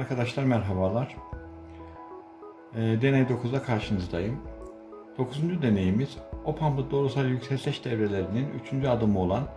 Arkadaşlar merhabalar. Ee, deney 9'da karşınızdayım. 9. deneyimiz OPAM'lı doğrusal yükselteç devrelerinin 3. adımı olan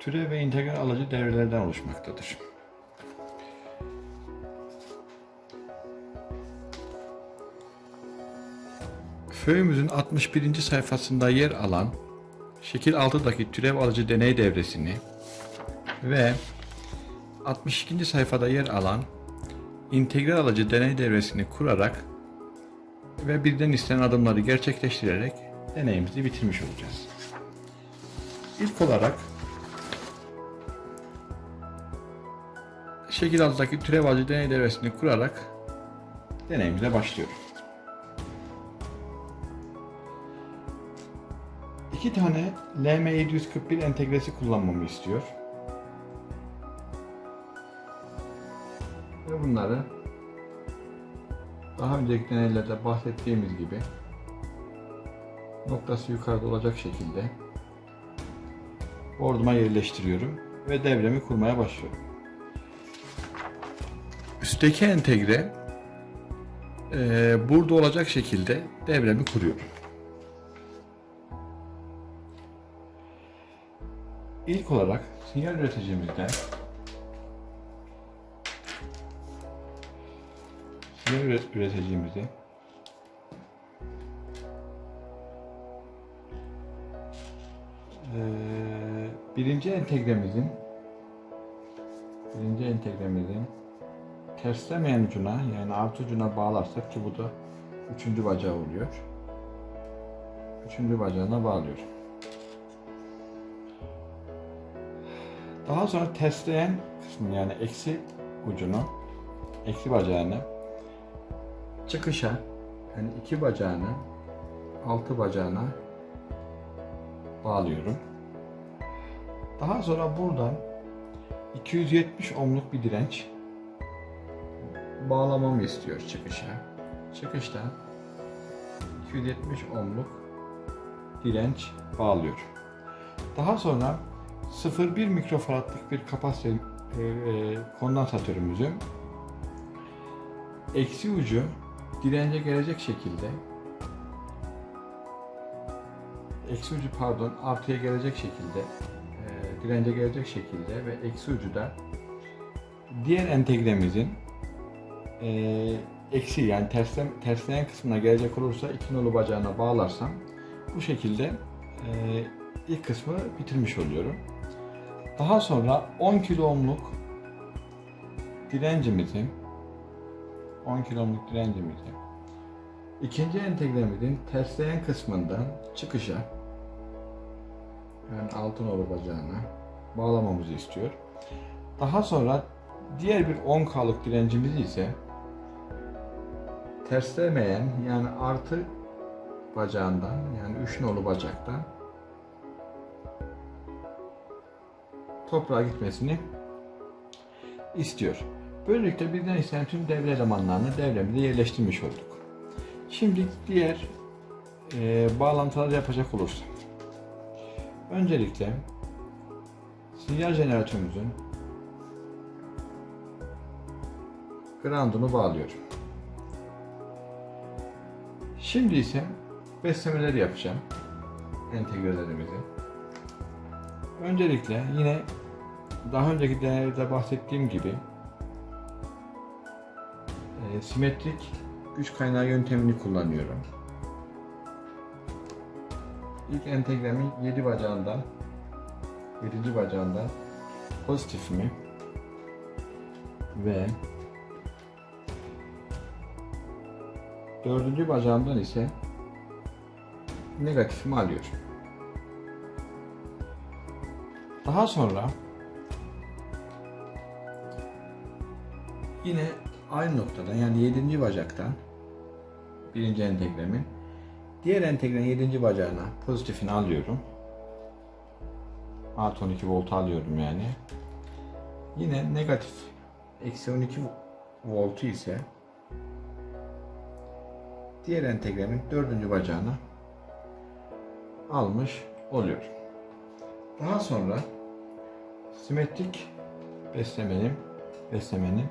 türev ve integral alıcı devrelerden oluşmaktadır. Föyümüzün 61. sayfasında yer alan şekil 6'daki türev alıcı deney devresini ve 62. sayfada yer alan integral alıcı deney devresini kurarak ve birden istenen adımları gerçekleştirerek deneyimizi bitirmiş olacağız. İlk olarak şekil alttaki türev alıcı deney devresini kurarak deneyimize başlıyorum. İki tane LM741 entegresi kullanmamı istiyor. Ve bunları daha önceki deneylerde bahsettiğimiz gibi noktası yukarıda olacak şekilde board'uma yerleştiriyorum ve devremi kurmaya başlıyorum. Üstteki entegre eee, burada olacak şekilde devremi kuruyorum. İlk olarak sinyal üreticimizden sinyal üret- üreticimizi eee, birinci entegremizin birinci entegremizin terslemeyen ucuna yani artı ucuna bağlarsak ki bu da üçüncü bacağı oluyor. Üçüncü bacağına bağlıyorum. Daha sonra tersleyen kısmını yani eksi ucunu, eksi bacağını çıkışa yani iki bacağını altı bacağına bağlıyorum. Daha sonra buradan 270 ohmluk bir direnç bağlamamı istiyor çıkışa. Çıkıştan 270 ohmluk direnç bağlıyorum. Daha sonra 0,1 mikrofaradlık bir kapasite e, e, kondansatörümüzü eksi ucu dirence gelecek şekilde eksi ucu pardon artıya gelecek şekilde e, dirence gelecek şekilde ve eksi ucu da diğer entegremizin e, eksi yani terslen, tersleyen kısmına gelecek olursa iki nolu bacağına bağlarsam bu şekilde e, ilk kısmı bitirmiş oluyorum. Daha sonra 10 kilo ohmluk direncimizi 10 kilo ohmluk direncimizi ikinci entegremizin tersleyen kısmından çıkışa yani altın nolu bacağına bağlamamızı istiyor. Daha sonra diğer bir 10K'lık direncimizi ise terslemeyen yani artı bacağından yani 3 nolu bacaktan toprağa gitmesini istiyor. Böylelikle birden istenen tüm devre elemanlarını devremize yerleştirmiş olduk. Şimdi diğer e, bağlantıları yapacak olursak. Öncelikle sinyal jeneratörümüzün ground'unu bağlıyorum. Şimdi ise beslemeleri yapacağım entegrelerimizi. Öncelikle yine daha önceki deneylerde bahsettiğim gibi e, simetrik güç kaynağı yöntemini kullanıyorum. İlk entegremin 7 bacağından 7. bacağından pozitifimi ve dördüncü bacağımdan ise negatifimi alıyorum. Daha sonra yine aynı noktadan yani 7. bacaktan birinci entegremin diğer entegrenin 7. bacağına pozitifini alıyorum. Artı 12 volt alıyorum yani. Yine negatif eksi 12 voltu ise diğer entegremin dördüncü bacağına almış oluyorum. Daha sonra simetrik beslemenin beslemenin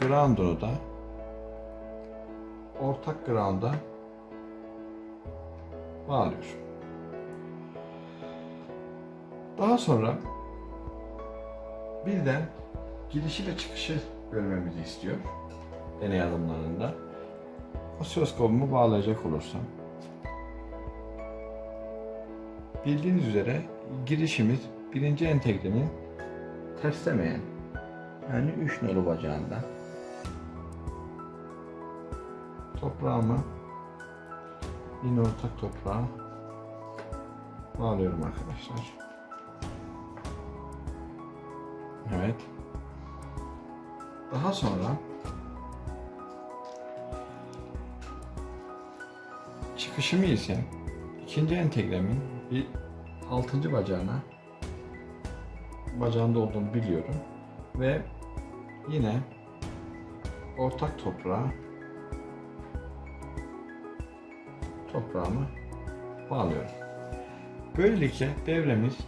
ground'unu da ortak ground'a bağlıyorum. Daha sonra birden girişi ve çıkışı görmemizi istiyor deney adımlarında. Osiloskopumu bağlayacak olursam bildiğiniz üzere girişimiz birinci entegrenin terslemeyen yani 3 nolu bacağında toprağımı yine ortak toprağa bağlıyorum arkadaşlar. Evet. Daha sonra çıkışımı ise ikinci entegremin bir altıncı bacağına bacağında olduğunu biliyorum ve yine ortak toprağa toprağımı bağlıyorum. Böylelikle devremiz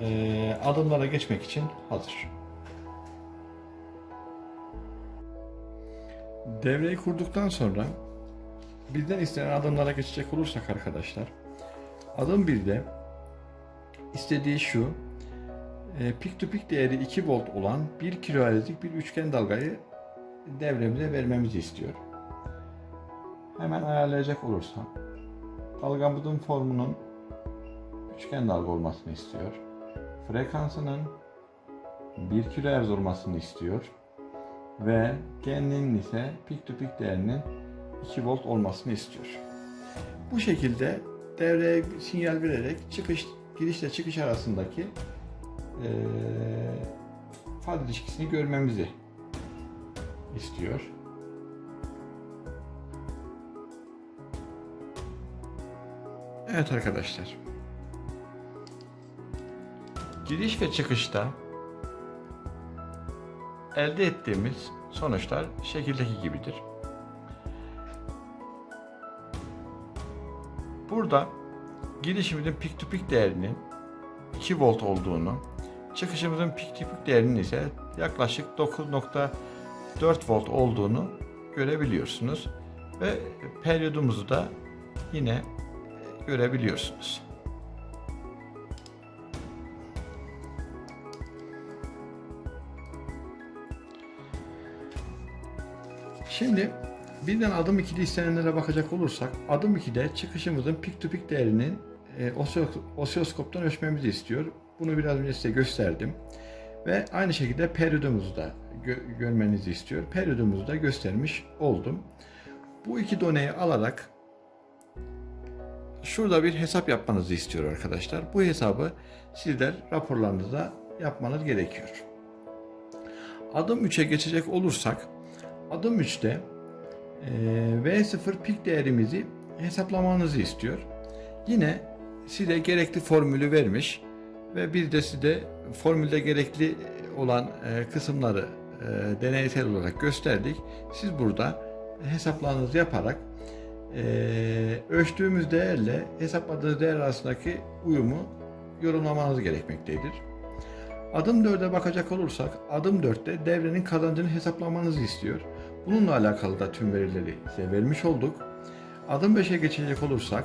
eee, adımlara geçmek için hazır. Devreyi kurduktan sonra bizden istenen adımlara geçecek olursak arkadaşlar adım 1'de istediği şu e, pik to pik değeri 2 volt olan 1 kilohertzlik bir üçgen dalgayı devremize vermemizi istiyor. Hemen ayarlayacak olursam dalgamızın formunun üçgen dalga olmasını istiyor. Frekansının 1 kHz olmasını istiyor. Ve geninin ise pik to pik değerinin 2 volt olmasını istiyor. Bu şekilde devreye sinyal vererek çıkış girişle çıkış arasındaki eee faz ilişkisini görmemizi istiyor. Evet arkadaşlar. Giriş ve çıkışta elde ettiğimiz sonuçlar şekildeki gibidir. Burada girişimizin pik to pik değerinin 2 volt olduğunu, çıkışımızın pik to pik değerinin ise yaklaşık 9.4 volt olduğunu görebiliyorsunuz. Ve periyodumuzu da yine görebiliyorsunuz. Şimdi birden adım 2'de istenenlere bakacak olursak adım 2'de çıkışımızın pik to pik değerinin e, osiloskoptan ölçmemizi istiyor. Bunu biraz önce size gösterdim. Ve aynı şekilde periyodumuzu da gö- görmenizi istiyor. Periyodumuzu da göstermiş oldum. Bu iki doneyi alarak şurada bir hesap yapmanızı istiyor arkadaşlar. Bu hesabı sizler raporlarınızda yapmanız gerekiyor. Adım 3'e geçecek olursak adım 3'te eee, V0 pik değerimizi hesaplamanızı istiyor. Yine size gerekli formülü vermiş ve bir de size formülde gerekli olan e, kısımları e, deneysel olarak gösterdik. Siz burada hesaplarınızı yaparak e, ölçtüğümüz değerle hesapladığınız değer arasındaki uyumu yorumlamanız gerekmektedir. Adım 4'e bakacak olursak, adım 4'te devrenin kazancını hesaplamanızı istiyor. Bununla alakalı da tüm verileri size vermiş olduk. Adım 5'e geçecek olursak,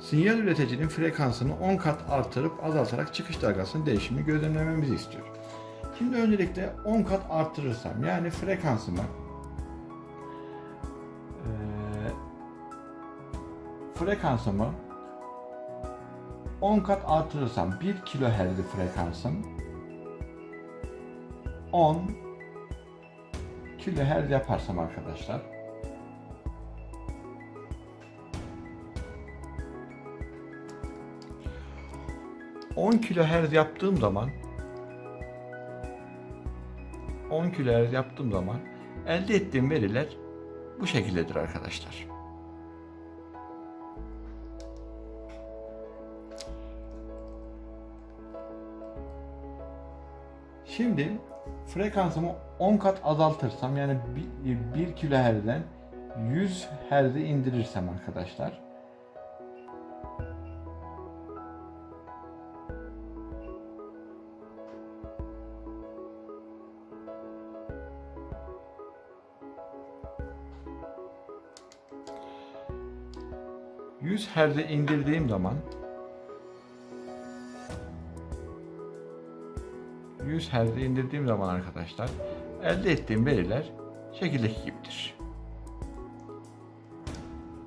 sinyal üreticinin frekansını 10 kat artırıp azaltarak çıkış dalgasının değişimini gözlemlememizi istiyor. Şimdi öncelikle 10 kat artırırsam, yani frekansımı frekansımı 10 kat artırırsam 1 kilohertz frekansım 10 2 leher yaparsam arkadaşlar on kilo herz yaptığım zaman 10 kilo herz yaptığım zaman elde ettiğim veriler bu şekildedir arkadaşlar. Şimdi frekansımı 10 kat azaltırsam yani 1 kilohertz'den 100 Hz'e indirirsem arkadaşlar. ...100 Hz'e indirdiğim zaman 100 Hz'e indirdiğim zaman arkadaşlar elde ettiğim veriler şekildeki gibidir.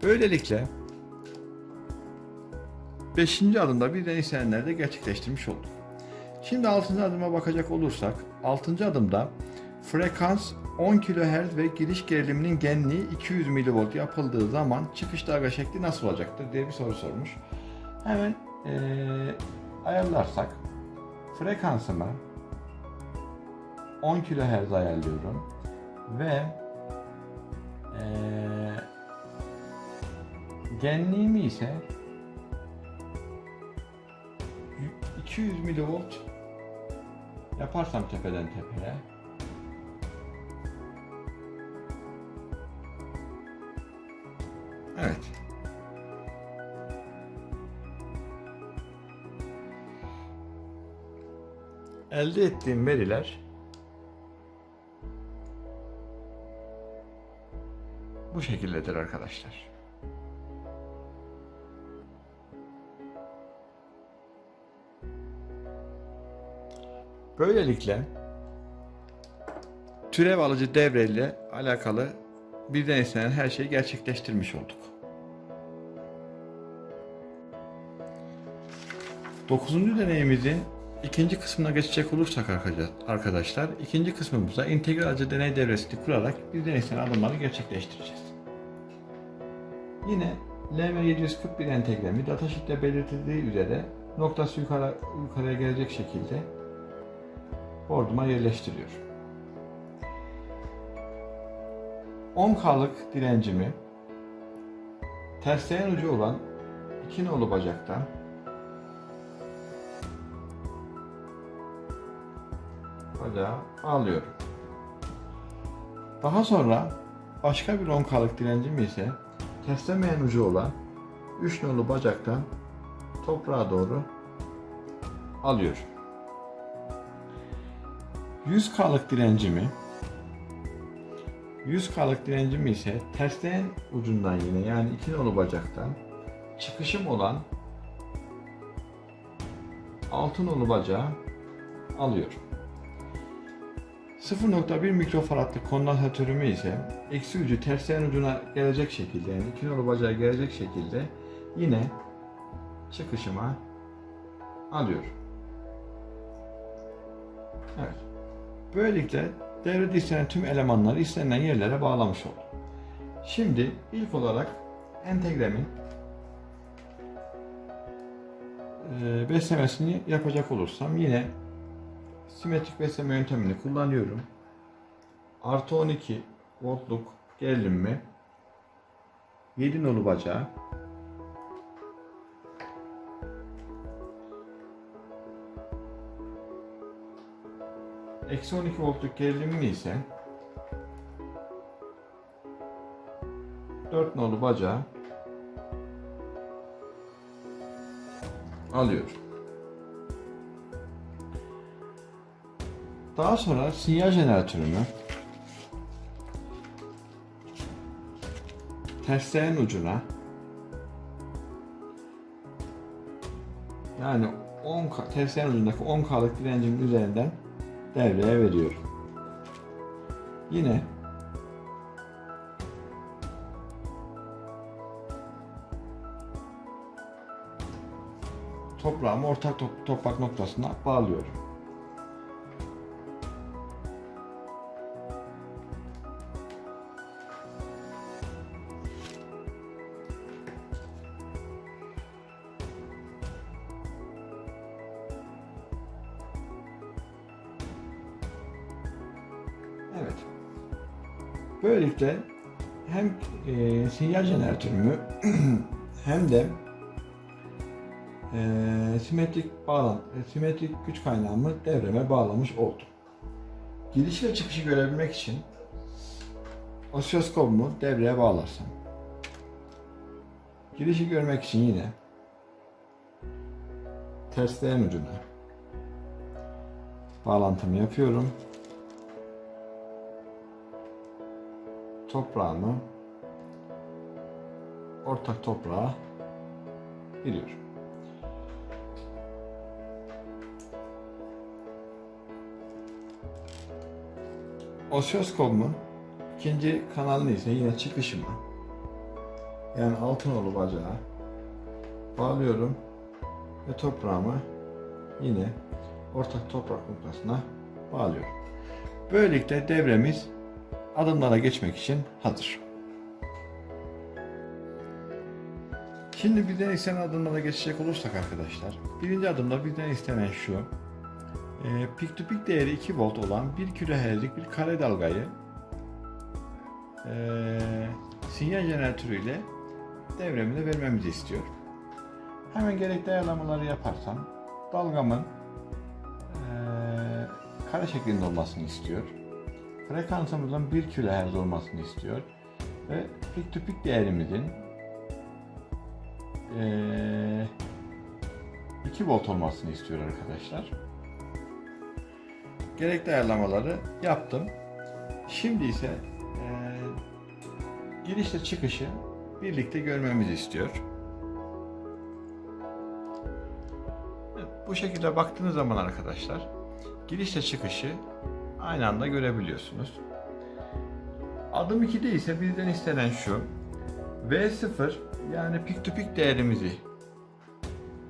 Böylelikle 5. adımda birden istenenleri gerçekleştirmiş olduk. Şimdi 6. adıma bakacak olursak 6. adımda frekans 10 kHz ve giriş geriliminin genliği 200 mV yapıldığı zaman çıkış dalga şekli nasıl olacaktır diye bir soru sormuş. Hemen eee, ayarlarsak frekansımı 10 kHz ayarlıyorum ve eee genliğimi ise 200 mV yaparsam tepeden tepeye Evet. Elde ettiğim veriler şekildedir arkadaşlar. Böylelikle türev alıcı devreyle alakalı birden istenen her şeyi gerçekleştirmiş olduk. Dokuzuncu deneyimizin ikinci kısmına geçecek olursak arka- arkadaşlar, ikinci kısmımızda integral alıcı deney devresini kurarak birden istenen adımları gerçekleştireceğiz. Yine LM741 entegremi datasheet'te belirtildiği üzere noktası yukarı, yukarıya gelecek şekilde board'uma yerleştiriyor. 10K'lık direncimi tersleyen ucu olan iki nolu bacaktan bacağı alıyorum. Daha sonra başka bir 10K'lık direncimi ise teslemeyen ucu olan 3 nolu bacaktan toprağa doğru alıyorum. 100K'lık direncimi 100K'lık direncimi ise tersleyen ucundan yine yani iki nolu bacaktan çıkışım olan altı nolu bacağı alıyorum. 0.1 mikrofaradlık kondansatörümü ise eksi ucu tersleyen ucuna gelecek şekilde yani iki nolu bacağı gelecek şekilde yine çıkışıma alıyorum. Evet. Böylelikle devrede istenen tüm elemanları istenilen yerlere bağlamış oldum. Şimdi ilk olarak entegremin e, beslemesini yapacak olursam yine simetrik besleme yöntemini kullanıyorum. Artı 12 voltluk gerilimimi 7 nolu bacağı Eksi 12 voltluk gerilimimi ise 4 nolu bacağı alıyorum. Daha sonra sinyal jeneratörümü tersleyen ucuna yani 10 K- tersleyen ucundaki 10K'lık direncimin üzerinden devreye veriyorum. Yine toprağımı ortak top- toprak noktasına bağlıyorum. Böylelikle hem e, sinyal jeneratörümü hem de e, simetrik bağlan e, simetrik güç kaynağımı devreme bağlamış oldum. Giriş ve çıkışı görebilmek için osiyoskopumu devreye bağlarsam. Girişi görmek için yine tersleyen ucuna bağlantımı yapıyorum. Toprağımı ortak toprağa giriyorum. Osiyoskopumun ikinci kanalını ise yine çıkışıma yani Altınoğlu bacağı bağlıyorum ve toprağımı yine ortak toprak noktasına bağlıyorum. Böylelikle devremiz adımlara geçmek için hazır. Şimdi bizden istenen adımlara geçecek olursak arkadaşlar, birinci adımda bizden istenen şu, e, pik to pik değeri 2 volt olan 1 kilohertzlik bir kare dalgayı e, sinyal jeneratörüyle devremine vermemizi istiyor. Hemen gerekli ayarlamaları yaparsam dalgamın e, kare şeklinde olmasını istiyor. Frekansımızın 1 kHz olmasını istiyor. Ve pik to pik değerimizin e, 2 volt olmasını istiyor arkadaşlar. Gerekli ayarlamaları yaptım. Şimdi ise girişle çıkışı birlikte görmemizi istiyor. Bu şekilde baktığınız zaman arkadaşlar girişle çıkışı aynı anda görebiliyorsunuz. Adım 2'de ise bizden istenen şu. V0 yani pik to pik değerimizi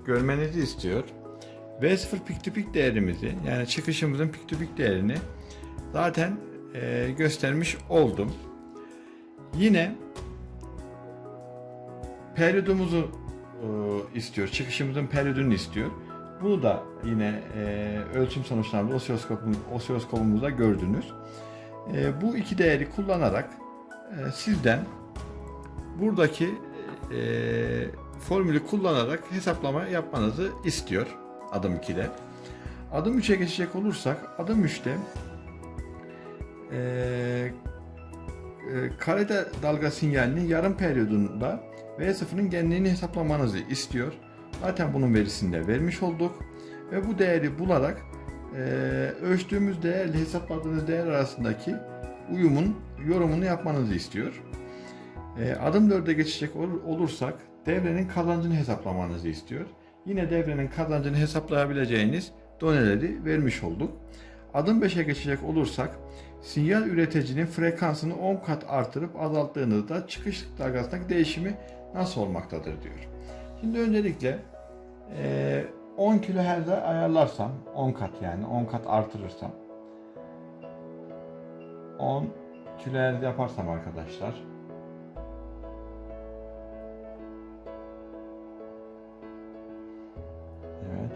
görmenizi istiyor. V0 pik to pik değerimizi yani çıkışımızın pik to pik değerini zaten e, göstermiş oldum. Yine periyodumuzu e, istiyor. Çıkışımızın periyodunu istiyor. Bunu da yine e, ölçüm sonuçlarında osiyoskopum, osiyoskopumuzda gördünüz. E, bu iki değeri kullanarak e, sizden buradaki e, formülü kullanarak hesaplama yapmanızı istiyor adım 2'de. Adım 3'e geçecek olursak adım 3'te e, e, kare de- dalga sinyalinin yarım periyodunda V0'ın genliğini hesaplamanızı istiyor. Zaten bunun verisini de vermiş olduk. Ve bu değeri bularak e, ölçtüğümüz değerle hesapladığınız değer arasındaki uyumun yorumunu yapmanızı istiyor. E, adım 4'e geçecek ol- olursak devrenin kazancını hesaplamanızı istiyor. Yine devrenin kazancını hesaplayabileceğiniz doneleri vermiş olduk. Adım 5'e geçecek olursak sinyal üreticinin frekansını 10 kat artırıp azalttığınızda çıkış dalgasındaki değişimi nasıl olmaktadır diyor. Şimdi öncelikle eee, 10 kHz'e ayarlarsam 10 kat yani 10 kat artırırsam 10 kHz yaparsam arkadaşlar Evet.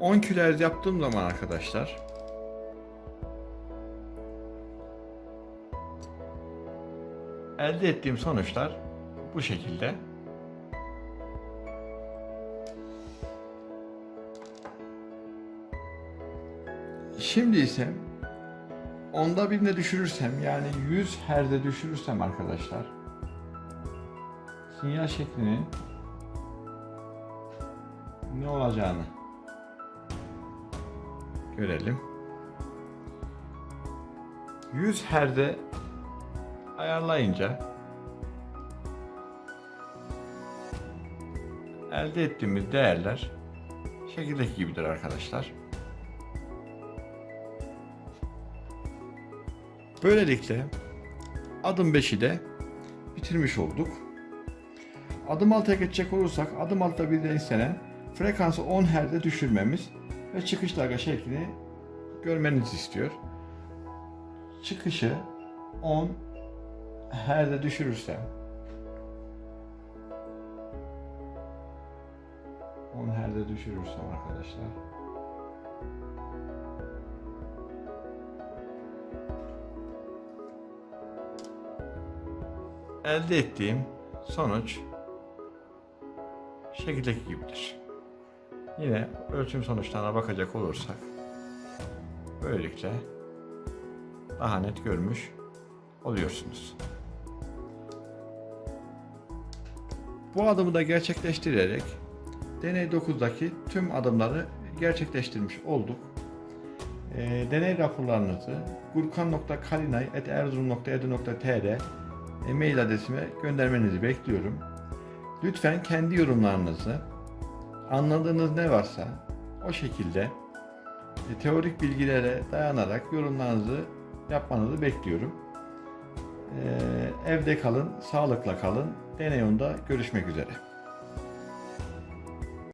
10 kHz yaptığım zaman arkadaşlar elde ettiğim sonuçlar bu şekilde. Şimdi ise onda birine düşürürsem yani 100 Hz'e düşürürsem arkadaşlar sinyal şeklinin ne olacağını görelim. 100 Hz'e ayarlayınca elde ettiğimiz değerler şekildeki gibidir arkadaşlar. Böylelikle adım 5'i de bitirmiş olduk. Adım 6'ya geçecek olursak adım 6'da bizden istenen frekansı 10 Hz'e düşürmemiz ve çıkış dalga şeklini görmenizi istiyor. Çıkışı 10 Hz'e düşürürsem 10 Hz'e düşürürsem arkadaşlar elde ettiğim sonuç şekildeki gibidir. Yine ölçüm sonuçlarına bakacak olursak Böylelikle daha net görmüş oluyorsunuz. Bu adımı da gerçekleştirerek deney 9'daki tüm adımları gerçekleştirmiş olduk. Ee, deney raporlarınızı gurkan.kalinay.erzurum.edu.tr e-mail adresime göndermenizi bekliyorum. Lütfen kendi yorumlarınızı anladığınız ne varsa o şekilde e, teorik bilgilere dayanarak yorumlarınızı yapmanızı bekliyorum. Ee, evde kalın, sağlıkla kalın. Deney onda görüşmek üzere.